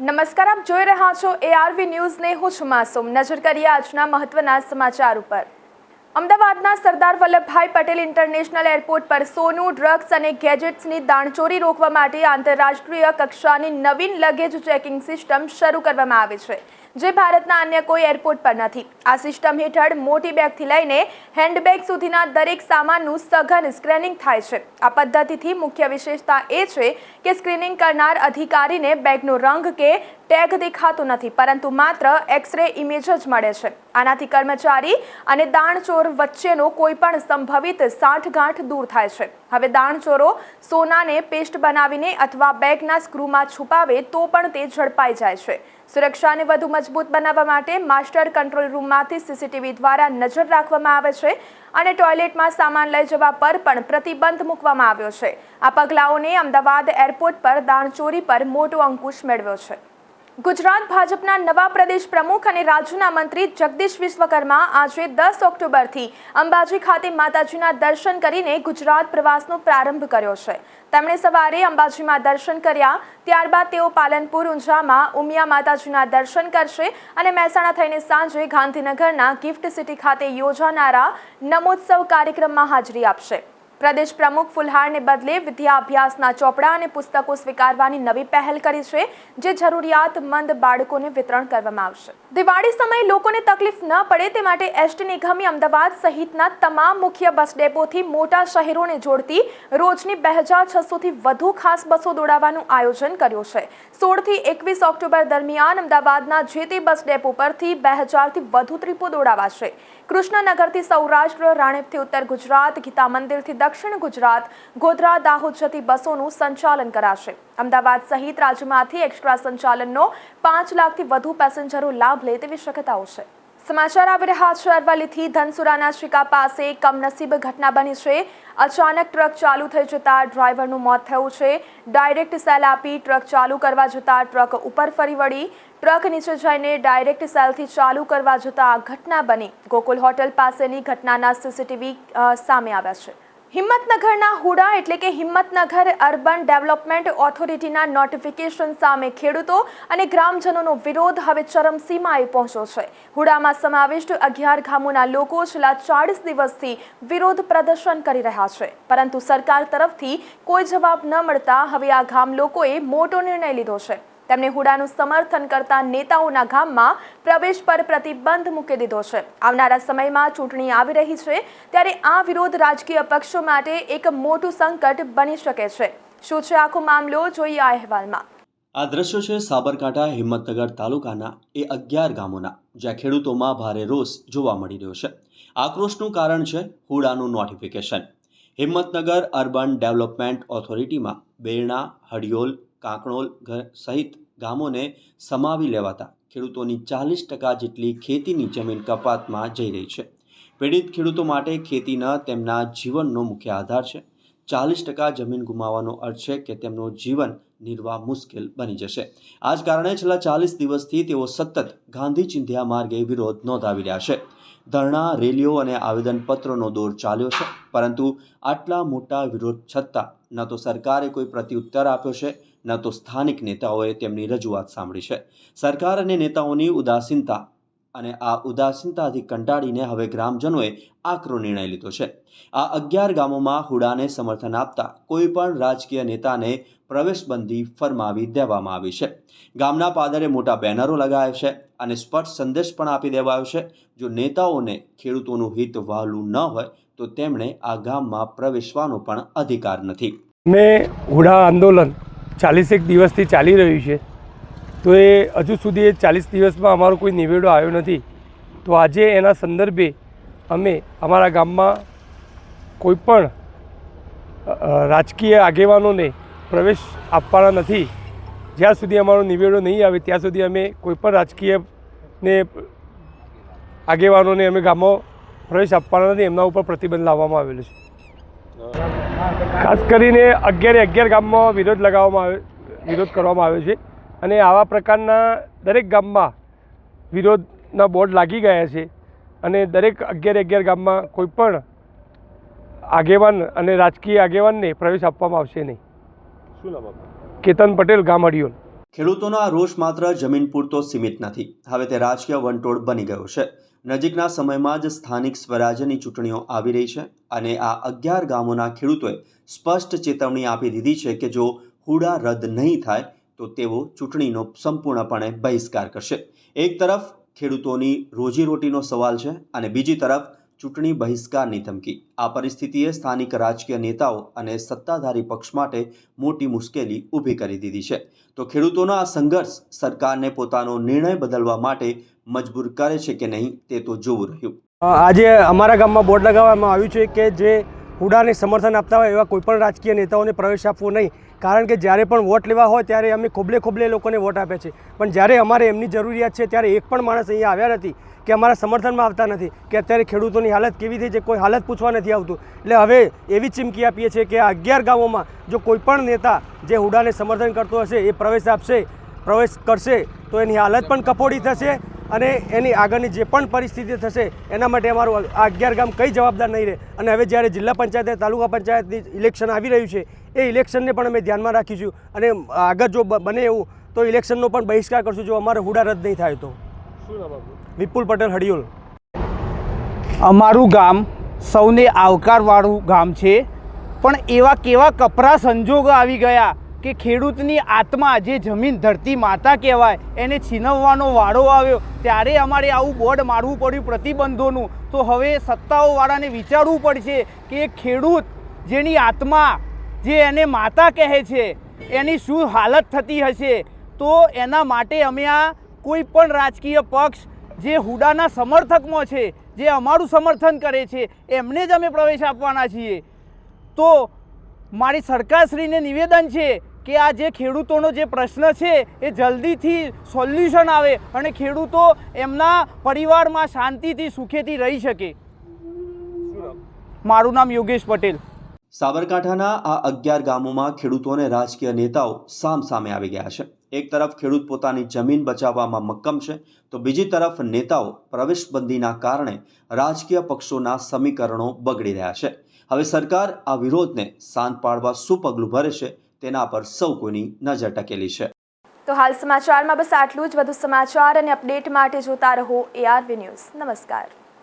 નમસ્કાર, આપ જોઈ રહ્યા છો એઆરવી ન્યૂઝને. હું છું માસુમ. નજર કરીએ આજના મહત્વના સમાચાર ઉપર. અમદાવાદના સરદાર વલ્લભભાઈ પટેલ ઇન્ટરનેશનલ એરપોર્ટ પર સોનું, ડ્રગ્સ અને ગેજેટ્સની દાણચોરી રોકવા માટે આંતરરાષ્ટ્રીય કક્ષાની નવીન લગેજ ચેકિંગ સિસ્ટમ શરૂ કરવામાં આવી છે, જે ભારતના અન્ય કોઈ એરપોર્ટ પર નથી. આ સિસ્ટમ હેઠળ મોટી બેગથી લઈને હેન્ડબેગ સુધીના દરેક સામાનનું સઘન સ્ક્રેનિંગ થાય છે. આ પદ્ધતિથી મુખ્ય વિશેષતા એ છે કે સ્ક્રીનિંગ કરનાર અધિકારીને બેગનો રંગ કે ટેગ દેખાતો નથી, પરંતુ માત્ર એક્સરે ઇમેજ જ મળે છે. આનાથી કર્મચારી અને દાણચોર વચ્ચેનો કોઈ પણ સંભવિત સાંઠગાંઠ દૂર થાય છે. હવે દાણચોરો સોનાને પેસ્ટ બનાવીને અથવા બેગના સ્ક્રૂમાં છુપાવે તો પણ તે ઝડપાઈ જાય છે. સુરક્ષાને વધુ મજબૂત બનાવવા માટે માસ્ટર કંટ્રોલ રૂમમાંથી સીસીટીવી દ્વારા નજર રાખવામાં આવે છે અને ટોયલેટમાં સામાન લઈ જવા પર પણ પ્રતિબંધ મૂકવામાં આવ્યો છે. આ પગલાઓને અમદાવાદ એરપોર્ટ પર દાણચોરી પર મોટો અંકુશ મેળવ્યો છે. ગુજરાત ભાજપના નવા પ્રદેશ પ્રમુખ અને રાજ્યના મંત્રી જગદીશ વિશ્વકર્મા આજે દસ ઓક્ટોબરથી અંબાજી ખાતે માતાજીના દર્શન કરીને ગુજરાત પ્રવાસનો પ્રારંભ કર્યો છે. તેમણે સવારે અંબાજીમાં દર્શન કર્યા, ત્યારબાદ તેઓ પાલનપુર, ઊંઝામાં, ઉમિયા માતાજીના દર્શન કરશે અને મહેસાણા થઈને સાંજે ગાંધીનગરના ગિફ્ટ સિટી ખાતે યોજાનારા નમોત્સવ કાર્યક્રમમાં હાજરી આપશે. પ્રદેશ પ્રમુખ ફુલહારને બદલે વિદ્યાભ્યાસના ચોપડા અને પુસ્તકો સ્વીકારવાની નવી પહેલ કરી છે, જે જરૂરિયાતમંદ બાળકોને વિતરણ કરવામાં આવશે. દિવાળી સમયે લોકોને તકલીફ ન પડે તે માટે એસટી નિગમે અમદાવાદ સહિતના તમામ મુખ્ય બસ ડેપોથી મોટા શહેરોને જોડતી રોજની બે હજાર છસોથી વધુ ખાસ બસો દોડાવવાનું આયોજન કર્યું છે. સોળથી એકવીસ ઓક્ટોબર દરમિયાન અમદાવાદના જે તે બસ ડેપો પરથી બે હજારથી વધુ ટ્રીપો દોડાવાશે. કૃષ્ણનગરથી સૌરાષ્ટ્ર, રાણેપથી ઉત્તર ગુજરાત ગીતા મંદિરથી દક્ષિણ ગુજરાત, ગોધરા, દાહોદ જતી બસોનું સંચાલન કરાશે. અમદાવાદ સહિત રાજ્યમાંથી એક્સ્ટ્રા સંચાલનનો પાંચ લાખથી વધુ પેસેન્જરો લાભ લે તેવી શક્યતાઓ છે. સમાચાર આવી રહ્યા છે. અરવલ્લીથી ધનસુરાના શિકા પાસે કમનસીબ ઘટના બની છે. અચાનક ટ્રક ચાલુ થઈ જતા ડ્રાઈવરનું મોત થયું છે. ડાયરેક્ટ સેલ આપી ટ્રક ચાલુ કરવા જતા ટ્રક ઉપર ફરી વળી. ટ્રક નીચે જઈને ડાયરેક્ટ સેલથી ચાલુ કરવા જતા ઘટના બની. ગોકુલ હોટલ પાસેની ઘટનાના સીસીટીવી સામે આવ્યા છે. હિંમતનગરના હુડા એટલે કે હિંમતનગર અર્બન ડેવલપમેન્ટ ઓથોરિટીના નોટિફિકેશન સામે ખેડૂતો અને ગ્રામજનોનો વિરોધ હવે ચરમસીમાએ પહોંચ્યો છે. હુડામાં સમાવિષ્ટ અગિયાર ગામોના લોકો છેલ્લા ચાળીસ દિવસથી વિરોધ પ્રદર્શન કરી રહ્યા છે. પરંતુ સરકાર તરફથી કોઈ જવાબ ન મળતા હવે આ ગામ લોકોએ મોટો નિર્ણય લીધો છે. તેમણે હુડાનું સમર્થન કરતા નેતાઓના ગામમાં પ્રવેશ પર પ્રતિબંધ મૂકી દીધો છે. આવનારા સમયમાં ચૂંટણી આવી રહી છે, ત્યારે આ વિરોધ રાજકીય પક્ષો માટે એક મોટું સંકટ બની શકે છે. શું છે આખો મામલો? જોઈએ આ અહેવાલમાં. આ દ્રશ્યો છે સાબરકાંઠા હિંમતનગર તાલુકાના એ અગિયાર ગામોના, જ્યાં ખેડૂતોમાં ભારે રોષ જોવા મળી રહ્યો છે. આક્રોશનું કારણ છે હુડાનું નોટિફિકેશન હિંમતનગર અર્બન ડેવલપમેન્ટ ઓથોરિટીમાં બેરણા હડિયોલ કાંકણોલ સહિત ગામોને સમાવી લેવાતા. ખેડૂતોની ચાલીસ ટકા જેટલી ખેતીની જમીન કપાતમાં જઈ રહી છે. પીડિત ખેડૂતો માટે ખેતીના તેમના જીવનનો મુખ્ય આધાર છે. ચાલીસ ટકા જમીન ગુમાવવાનો અર્થ છે કે તેમનું જીવન નિર્વાહ મુશ્કેલ બની જશે. આ જ કારણે છેલ્લા ચાલીસ દિવસથી તેઓ સતત ગાંધી ચિંધ્યા માર્ગે વિરોધ નોંધાવી રહ્યા છે. ધરણા, રેલીઓ અને આવેદનપત્રોનો દોર ચાલ્યો છે. પરંતુ આટલા મોટા વિરોધ છતાં ન તો સરકારે કોઈ પ્રત્યુત્તર આપ્યો છે ન તો સ્થાનિક નેતાઓએ તેમની રજૂઆત સાંભળી છે. સરકાર અને નેતાઓની ઉદાસીનતા અને આ ઉદાસીનતાથી કંટાળીને હવે ગ્રામજનોએ આકરો નિર્ણય લીધો છે. આ અગિયાર ગામોમાં હુડાને સમર્થન આપતા કોઈ પણ રાજકીય નેતાને પ્રવેશબંધી ફરમાવી દેવામાં આવી છે. ગામના પાદરે મોટા બેનરો લગાવ્યા છે અને સ્પષ્ટ સંદેશ પણ આપી દેવાયો છે. જો નેતાઓને ખેડૂતોનું હિત વહાલું ન હોય, તો તેમણે આ ગામમાં પ્રવેશવાનો પણ અધિકાર નથી. મેં હુડા આંદોલન ચાલીસેક દિવસથી ચાલી રહ્યું છે. તો એ હજુ સુધી એ ચાલીસ દિવસમાં અમારો કોઈ નિવેડો આવ્યો નથી. તો આજે એના સંદર્ભે અમે અમારા ગામમાં કોઈ પણ અ, અ, રાજકીય આગેવાનોને પ્રવેશ આપવાના નથી. જ્યાં સુધી અમારો નિવેડો નહીં આવે ત્યાં સુધી અમે કોઈપણ રાજકીયને આગેવાનોને અમે ગામમાં પ્રવેશ આપવાના નથી. એમના ઉપર પ્રતિબંધ લાવવામાં આવેલો છે. ખાસ કરીને અગિયારે અગિયાર ગામમાં વિરોધ લગાવવામાં આવે વિરોધ કરવામાં આવ્યો છે. અને આવા પ્રકારના દરેક ગામમાં વિરોધના બોર્ડ લાગી ગયા છે. અને દરેક અગિયાર અગિયાર ગામમાં કોઈ પણ આગેવાન અને રાજકીય આગેવાનને પ્રવેશ આપવામાં આવશે નહીં. શું નામ કેતન પટેલ ગામ અડિયોલ. ખેડૂતોનો આ રોષ માત્ર જમીન પૂરતો સીમિત નથી. હવે તે રાજકીય વંટોળ બની ગયો છે. નજીકના સમયમાં જ સ્થાનિક સ્વરાજ્યની ચૂંટણીઓ આવી રહી છે અને આ અગિયાર ગામોના ખેડૂતોએ સ્પષ્ટ ચેતવણી આપી દીધી છે કે જો હુડા રદ નહીં થાય, તો તેઓ ચૂંટણીનો સંપૂર્ણપણે બહિષ્કાર કરશે. એક તરફ ખેડૂતોની રોજીરોટીનો સવાલ છે અને બીજી તરફ ચૂંટણી બહિષ્કારની ધમકી. આ પરિસ્થિતિએ સ્થાનિક રાજકીય નેતાઓ અને સત્તાધારી પક્ષ માટે મોટી મુશ્કેલી ઊભી કરી દીધી છે. તો ખેડૂતોનો આ સંઘર્ષ સરકારને પોતાનો નિર્ણય બદલવા માટે મજબૂર કરે છે કે નહીં તે તો જોવું રહ્યું. આજે અમારા ગામમાં બોર્ડ લગાવવામાં આવ્યું છે કે જે હુડાને સમર્થન આપતા હોય એવા કોઈપણ રાજકીય નેતાઓને પ્રવેશ આપવો નહીં. કારણ કે જ્યારે પણ વોટ લેવા હોય ત્યારે અમે ખોબલે ખોબલે લોકોને વોટ આપે છે. પણ જ્યારે અમારે એમની જરૂરિયાત છે ત્યારે એક પણ માણસ અહીંયા આવ્યા નથી કે અમારા સમર્થનમાં આવતા નથી કે અત્યારે ખેડૂતોની હાલત કેવી થઈ છે, કોઈ હાલત પૂછવા નથી આવતું. એટલે હવે એવી ચીમકી આપીએ છીએ કે અગિયાર ગામોમાં જો કોઈપણ નેતા જે હુડાને સમર્થન કરતો હશે, એ પ્રવેશ આપશે, પ્રવેશ કરશે, તો એની હાલત પણ કફોડી થશે અને એની આગળની જે પણ પરિસ્થિતિ થશે એના માટે અમારું આ અગિયાર ગામ કંઈ જવાબદાર નહીં રહે. અને હવે જ્યારે જિલ્લા પંચાયત અને તાલુકા પંચાયતની ઇલેક્શન આવી રહ્યું છે એ ઇલેક્શનને પણ અમે ધ્યાનમાં રાખીશું. અને આગળ જો બને એવું તો ઇલેક્શનનો પણ બહિષ્કાર કરશું જો અમારે હુડા રદ નહીં થાય તો. વિપુલ પટેલ હડિયોલ. અમારું ગામ સૌને આવકારવાળું ગામ છે. પણ એવા કેવા કપરા સંજોગો આવી ગયા કે ખેડૂતની આત્મા જે જમીન ધરતી માતા કહેવાય, એને છીનવવાનો વાળો આવ્યો, ત્યારે અમારે આવું બોર્ડ મારવું પડ્યું પ્રતિબંધોનું. તો હવે સત્તાઓવાળાને વિચારવું પડશે કે ખેડૂત જેની આત્મા જે એને માતા કહે છે, એની શું હાલત થતી હશે? તો એના માટે અમે આ કોઈ પણ રાજકીય પક્ષ જે હુડાના સમર્થકમાં છે, જે અમારું સમર્થન કરે છે, એમને જ અમે પ્રવેશ આપવાના છીએ. તો મારી સરકારશ્રીને નિવેદન છે કે આ જે ખેડૂતોનો જે પ્રશ્ન છે, એ જલ્દીથી સોલ્યુશન આવે અને ખેડૂતો એમના પરિવારમાં શાંતિથી, સુખેથી રહી શકે. મારું નામ યોગેશ પટેલ. સાબરકાંઠાના આ અગિયાર ગામોમાં ખેડૂતોને રાજકીય નેતાઓ સામ સામે આવી ગયા છે. એક તરફ ખેડૂત પોતાની જમીન બચાવવામાં મક્કમ છે, તો બીજી તરફ નેતાઓ પ્રવેશબંધીના કારણે રાજકીય પક્ષોના સમીકરણો બગડી રહ્યા છે. હવે સરકાર આ વિરોધને શાંત પાડવા શું પગલું ભરે છે તેના પર સૌ કોઈની નજર ટકેલી છે. તો હાલ સમાચારમાં બસ આટલું જ. વધુ સમાચાર અને અપડેટ માટે જોતા રહો એઆરવી ન્યૂઝ નમસ્કાર.